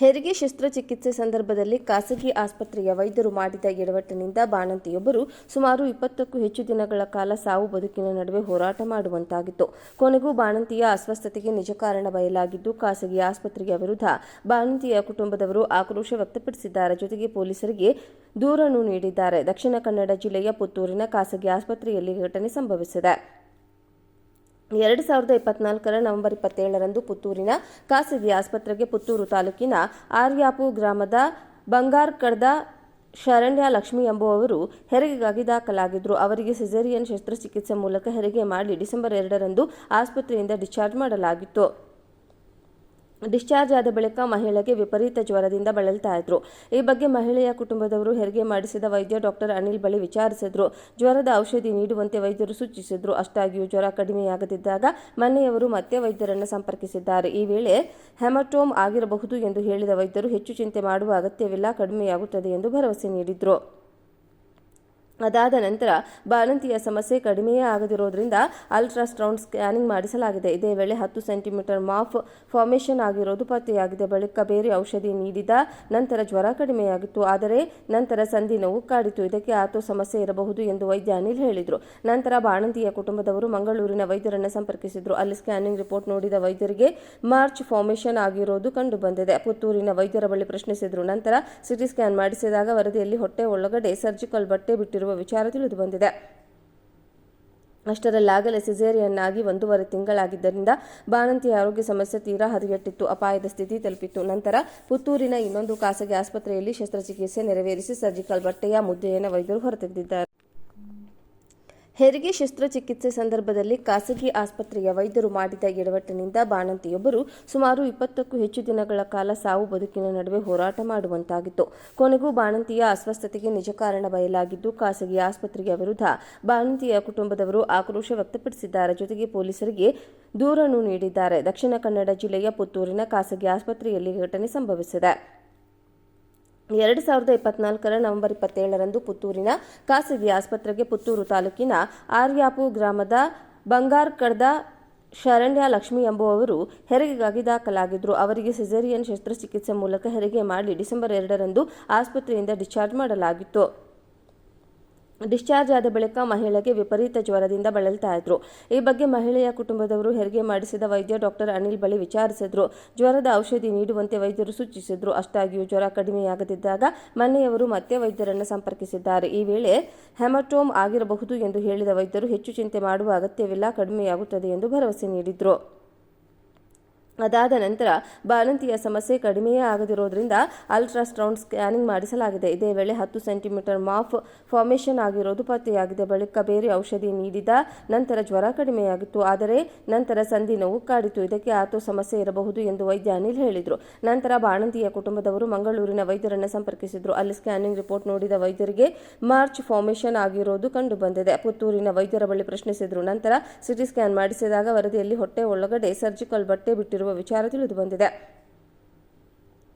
ಹೆರಿಗೆ ಶಸ್ತ್ರಚಿಕಿತ್ಸೆ ಸಂದರ್ಭದಲ್ಲಿ ಖಾಸಗಿ ಆಸ್ಪತ್ರೆಯ ವೈದ್ಯರು ಮಾಡಿದ ಎಡವಟ್ಟಿನಿಂದ ಬಾಣಂತಿಯೊಬ್ಬರು ಸುಮಾರು ಇಪ್ಪತ್ತಕ್ಕೂ ಹೆಚ್ಚು ದಿನಗಳ ಕಾಲ ಸಾವು ಬದುಕಿನ ನಡುವೆ ಹೋರಾಟ ಮಾಡುವಂತಾಗಿತ್ತು. ಕೊನೆಗೂ ಬಾಣಂತಿಯ ಅಸ್ವಸ್ಥತೆಗೆ ನಿಜ ಕಾರಣ ಬಯಲಾಗಿದ್ದು, ಖಾಸಗಿ ಆಸ್ಪತ್ರೆಯ ವಿರುದ್ಧ ಬಾಣಂತಿಯ ಕುಟುಂಬದವರು ಆಕ್ರೋಶ ವ್ಯಕ್ತಪಡಿಸಿದ್ದಾರೆ. ಜೊತೆಗೆ ಪೊಲೀಸರಿಗೆ ದೂರನ್ನು ನೀಡಿದ್ದಾರೆ. ದಕ್ಷಿಣ ಕನ್ನಡ ಜಿಲ್ಲೆಯ ಪುತ್ತೂರಿನ ಖಾಸಗಿ ಆಸ್ಪತ್ರೆಯಲ್ಲಿ ಘಟನೆ ಸಂಭವಿಸಿದೆ. ಎರಡು ಸಾವಿರದ ಇಪ್ಪತ್ನಾಲ್ಕರ ನವೆಂಬರ್ ಇಪ್ಪತ್ತೇಳರಂದು ಪುತ್ತೂರಿನ ಖಾಸಗಿ ಆಸ್ಪತ್ರೆಗೆ ಪುತ್ತೂರು ತಾಲೂಕಿನ ಆರ್ಯಾಪು ಗ್ರಾಮದ ಬಂಗಾರ್ಕಡ್ದ ಶರಣ್ಯ ಲಕ್ಷ್ಮಿ ಎಂಬುವವರು ಹೆರಿಗೆಗಾಗಿ ದಾಖಲಾಗಿದ್ದರು ಅವರಿಗೆ ಸಿಸೇರಿಯನ್ ಶಸ್ತ್ರಚಿಕಿತ್ಸೆ ಮೂಲಕ ಹೆರಿಗೆ ಮಾಡಿ ಡಿಸೆಂಬರ್ ಎರಡರಂದು ಆಸ್ಪತ್ರೆಯಿಂದ ಡಿಸ್ಚಾರ್ಜ್ ಮಾಡಲಾಗಿತ್ತು. ಡಿಸ್ಚಾರ್ಜ್ ಆದ ಬಳಿಕ ಮಹಿಳೆಗೆ ವಿಪರೀತ ಜ್ವರದಿಂದ ಬಳಲ್ತಾ ಇದ್ರು. ಈ ಬಗ್ಗೆ ಮಹಿಳೆಯ ಕುಟುಂಬದವರು ಹೆರಿಗೆ ಮಾಡಿಸಿದ ವೈದ್ಯ ಡಾಕ್ಟರ್ ಅನಿಲ್ ಬಳಿ ವಿಚಾರಿಸಿದ್ರು. ಜ್ವರದ ಔಷಧಿ ನೀಡುವಂತೆ ವೈದ್ಯರು ಸೂಚಿಸಿದ್ರು. ಅಷ್ಟಾಗಿಯೂ ಜ್ವರ ಕಡಿಮೆಯಾಗದಿದ್ದಾಗ ಮನೆಯವರು ಮತ್ತೆ ವೈದ್ಯರನ್ನು ಸಂಪರ್ಕಿಸಿದ್ದಾರೆ. ಈ ವೇಳೆ ಹೆಮಟೋಮ್ ಆಗಿರಬಹುದು ಎಂದು ಹೇಳಿದ ವೈದ್ಯರು ಹೆಚ್ಚು ಚಿಂತೆ ಮಾಡುವ ಅಗತ್ಯವಿಲ್ಲ, ಕಡಿಮೆಯಾಗುತ್ತದೆ ಎಂದು ಭರವಸೆ ನೀಡಿದ್ರು. ಅದಾದ ನಂತರ ಬಾಣಂತಿಯ ಸಮಸ್ಯೆ ಕಡಿಮೆಯೇ ಆಗದಿರೋದ್ರಿಂದ ಅಲ್ಟ್ರಾಸೌಂಡ್ ಸ್ಕ್ಯಾನಿಂಗ್ ಮಾಡಿಸಲಾಗಿದೆ. ಇದೇ ವೇಳೆ ಹತ್ತು ಸೆಂಟಿಮೀಟರ್ ಮಾಫ್ ಫಾರ್ಮೇಷನ್ ಆಗಿರೋದು ಪತ್ತೆಯಾಗಿದೆ. ಬಳಿಕ ಬೇರೆ ಔಷಧಿ ನೀಡಿದ ನಂತರ ಜ್ವರ ಕಡಿಮೆಯಾಗಿತ್ತು. ಆದರೆ ನಂತರ ಸಂಧಿ ನೋವು ಕಾಡಿತು. ಇದಕ್ಕೆ ಆತೋ ಸಮಸ್ಯೆ ಇರಬಹುದು ಎಂದು ವೈದ್ಯ ಅನಿಲ್ ಹೇಳಿದರು. ನಂತರ ಬಾಣಂತಿಯ ಕುಟುಂಬದವರು ಮಂಗಳೂರಿನ ವೈದ್ಯರನ್ನು ಸಂಪರ್ಕಿಸಿದರು. ಅಲ್ಲಿ ಸ್ಕ್ಯಾನಿಂಗ್ ರಿಪೋರ್ಟ್ ನೋಡಿದ ವೈದ್ಯರಿಗೆ ಮಾರ್ಚ್ ಫಾರ್ಮೇಷನ್ ಆಗಿರೋದು ಕಂಡುಬಂದಿದೆ. ಪುತ್ತೂರಿನ ವೈದ್ಯರ ಬಳಿ ಪ್ರಶ್ನಿಸಿದರು. ನಂತರ ಸಿಟಿ ಸ್ಕ್ಯಾನ್ ಮಾಡಿಸಿದಾಗ ವರದಿಯಲ್ಲಿ ಹೊಟ್ಟೆ ಒಳಗಡೆ ಸರ್ಜಿಕಲ್ ಬಟ್ಟೆ ಬಿಟ್ಟಿರುವ ವಿಚಾರ ತಿಳಿದು ಬಂದಿದೆ ಅಷ್ಟರಲ್ಲಾಗಲೇ ಸಿಸೇರಿಯನ್ ಆಗಿ ಒಂದೂವರೆ ತಿಂಗಳಾಗಿದ್ದರಿಂದ ಬಾಣಂತಿಯ ಆರೋಗ್ಯ ಸಮಸ್ಯೆ ತೀರಾ ಹದಗೆಟ್ಟಿತ್ತು. ಅಪಾಯದ ಸ್ಥಿತಿ ತಲುಪಿತ್ತು. ನಂತರ ಪುತ್ತೂರಿನ ಇನ್ನೊಂದು ಖಾಸಗಿ ಆಸ್ಪತ್ರೆಯಲ್ಲಿ ಶಸ್ತ್ರಚಿಕಿತ್ಸೆ ನೆರವೇರಿಸಿ ಸರ್ಜಿಕಲ್ ಬಟ್ಟೆಯ ಮುದ್ದೆಯನ್ನು ವೈದ್ಯರು ಹೊರತೆಗೆದಿದ್ದಾರೆ. ಹೆರಿಗೆ ಶಸ್ತ್ರಚಿಕಿತ್ಸೆ ಸಂದರ್ಭದಲ್ಲಿ ಖಾಸಗಿ ಆಸ್ಪತ್ರೆಯ ವೈದ್ಯರು ಮಾಡಿದ ಎಡವಟ್ಟಿನಿಂದ ಬಾಣಂತಿಯೊಬ್ಬರು ಸುಮಾರು ಇಪ್ಪತ್ತಕ್ಕೂ ಹೆಚ್ಚು ದಿನಗಳ ಕಾಲ ಸಾವು ಬದುಕಿನ ನಡುವೆ ಹೋರಾಟ ಮಾಡುವಂತಾಗಿತ್ತು. ಕೊನೆಗೂ ಬಾಣಂತಿಯ ಅಸ್ವಸ್ಥತೆಗೆ ನಿಜ ಕಾರಣ ಬಯಲಾಗಿದ್ದು, ಖಾಸಗಿ ಆಸ್ಪತ್ರೆಯ ವಿರುದ್ಧ ಬಾಣಂತಿಯ ಕುಟುಂಬದವರು ಆಕ್ರೋಶ ವ್ಯಕ್ತಪಡಿಸಿದ್ದಾರೆ. ಜೊತೆಗೆ ಪೊಲೀಸರಿಗೆ ದೂರನ್ನು ನೀಡಿದ್ದಾರೆ. ದಕ್ಷಿಣ ಕನ್ನಡ ಜಿಲ್ಲೆಯ ಪುತ್ತೂರಿನ ಖಾಸಗಿ ಆಸ್ಪತ್ರೆಯಲ್ಲಿ ಘಟನೆ ಸಂಭವಿಸಿದೆ. ಎರಡು ಸಾವಿರದ ಇಪ್ಪತ್ನಾಲ್ಕರ ನವೆಂಬರ್ ಇಪ್ಪತ್ತೇಳರಂದು ಪುತ್ತೂರಿನ ಖಾಸಗಿ ಆಸ್ಪತ್ರೆಗೆ ಪುತ್ತೂರು ತಾಲೂಕಿನ ಆರ್ಯಾಪು ಗ್ರಾಮದ ಬಂಗಾರ್ಕಡ್ದ ಶರಣ್ಯ ಲಕ್ಷ್ಮಿ ಎಂಬುವವರು ಹೆರಿಗೆಗಾಗಿ ದಾಖಲಾಗಿದ್ದರು ಅವರಿಗೆ ಸಿಜೇರಿಯನ್ ಶಸ್ತ್ರಚಿಕಿತ್ಸೆ ಮೂಲಕ ಹೆರಿಗೆ ಮಾಡಿ ಡಿಸೆಂಬರ್ ಎರಡರಂದು ಆಸ್ಪತ್ರೆಯಿಂದ ಡಿಸ್ಚಾರ್ಜ್ ಮಾಡಲಾಗಿತ್ತು. ಡಿಸ್ಚಾರ್ಜ್ ಆದ ಬಳಿಕ ಮಹಿಳೆಗೆ ವಿಪರೀತ ಜ್ವರದಿಂದ ಬಳಲ್ತಾ ಇದ್ರು. ಈ ಬಗ್ಗೆ ಮಹಿಳೆಯ ಕುಟುಂಬದವರು ಹೆರಿಗೆ ಮಾಡಿಸಿದ ವೈದ್ಯ ಡಾಕ್ಟರ್ ಅನಿಲ್ ಬಳಿ ವಿಚಾರಿಸಿದ್ರು. ಜ್ವರದ ಔಷಧಿ ನೀಡುವಂತೆ ವೈದ್ಯರು ಸೂಚಿಸಿದ್ರು. ಅಷ್ಟಾಗಿಯೂ ಜ್ವರ ಕಡಿಮೆಯಾಗದಿದ್ದಾಗ ಮನೆಯವರು ಮತ್ತೆ ವೈದ್ಯರನ್ನು ಸಂಪರ್ಕಿಸಿದ್ದಾರೆ. ಈ ವೇಳೆ ಹೆಮಟೋಮ್ ಆಗಿರಬಹುದು ಎಂದು ಹೇಳಿದ ವೈದ್ಯರು ಹೆಚ್ಚು ಚಿಂತೆ ಮಾಡುವ ಅಗತ್ಯವಿಲ್ಲ, ಕಡಿಮೆಯಾಗುತ್ತದೆ ಎಂದು ಭರವಸೆ ನೀಡಿದ್ರು. ಅದಾದ ನಂತರ ಬಾಣಂತಿಯ ಸಮಸ್ಯೆ ಕಡಿಮೆಯೇ ಆಗದಿರೋದ್ರಿಂದ ಅಲ್ಟ್ರಾಸೌಂಡ್ ಸ್ಕ್ಯಾನಿಂಗ್ ಮಾಡಿಸಲಾಗಿದೆ. ಇದೇ ವೇಳೆ ಹತ್ತು ಸೆಂಟಿಮೀಟರ್ ಮಾಫ್ ಫಾರ್ಮೇಷನ್ ಆಗಿರೋದು ಪತ್ತೆಯಾಗಿದೆ. ಬಳಿಕ ಬೇರೆ ಔಷಧಿ ನೀಡಿದ ನಂತರ ಜ್ವರ ಕಡಿಮೆಯಾಗಿತ್ತು. ಆದರೆ ನಂತರ ಸಂಧಿ ನೋವು ಕಾಡಿತು. ಇದಕ್ಕೆ ಆತೋ ಸಮಸ್ಯೆ ಇರಬಹುದು ಎಂದು ವೈದ್ಯ ಅನಿಲ್ ಹೇಳಿದರು. ನಂತರ ಬಾಣಂತಿಯ ಕುಟುಂಬದವರು ಮಂಗಳೂರಿನ ವೈದ್ಯರನ್ನು ಸಂಪರ್ಕಿಸಿದರು. ಅಲ್ಲಿ ಸ್ಕ್ಯಾನಿಂಗ್ ರಿಪೋರ್ಟ್ ನೋಡಿದ ವೈದ್ಯರಿಗೆ ಮಾರ್ಚ್ ಫಾರ್ಮೇಷನ್ ಆಗಿರೋದು ಕಂಡು ಬಂದಿದೆ ಪುತ್ತೂರಿನ ವೈದ್ಯರ ಬಳಿ ಪ್ರಶ್ನಿಸಿದರು. ನಂತರ ಸಿಟಿ ಸ್ಕ್ಯಾನ್ ಮಾಡಿಸಿದಾಗ ವರದಿಯಲ್ಲಿ ಹೊಟ್ಟೆ ಒಳಗಡೆ ಸರ್ಜಿಕಲ್ ಬಟ್ಟೆ ಬಿಟ್ಟಿರುವ ವಿಚಾರ ತಿಳಿದು ಬಂದಿದೆ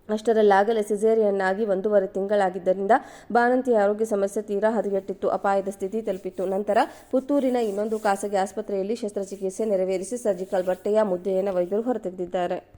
ಅಷ್ಟರಲ್ಲಾಗಲೇ ಸಿಸೇರಿಯನ್ ಆಗಿ ಒಂದೂವರೆ ತಿಂಗಳಾಗಿದ್ದರಿಂದ ಬಾಣಂತಿಯ ಆರೋಗ್ಯ ಸಮಸ್ಯೆ ತೀರಾ ಹದಗೆಟ್ಟಿತ್ತು. ಅಪಾಯದ ಸ್ಥಿತಿ ತಲುಪಿತ್ತು. ನಂತರ ಪುತ್ತೂರಿನ ಇನ್ನೊಂದು ಖಾಸಗಿ ಆಸ್ಪತ್ರೆಯಲ್ಲಿ ಶಸ್ತ್ರಚಿಕಿತ್ಸೆ ನೆರವೇರಿಸಿ ಸರ್ಜಿಕಲ್ ಬಟ್ಟೆಯ ಮುದ್ದೆಯನ್ನು ವೈದ್ಯರು ಹೊರತೆಗೆದಿದ್ದಾರೆ.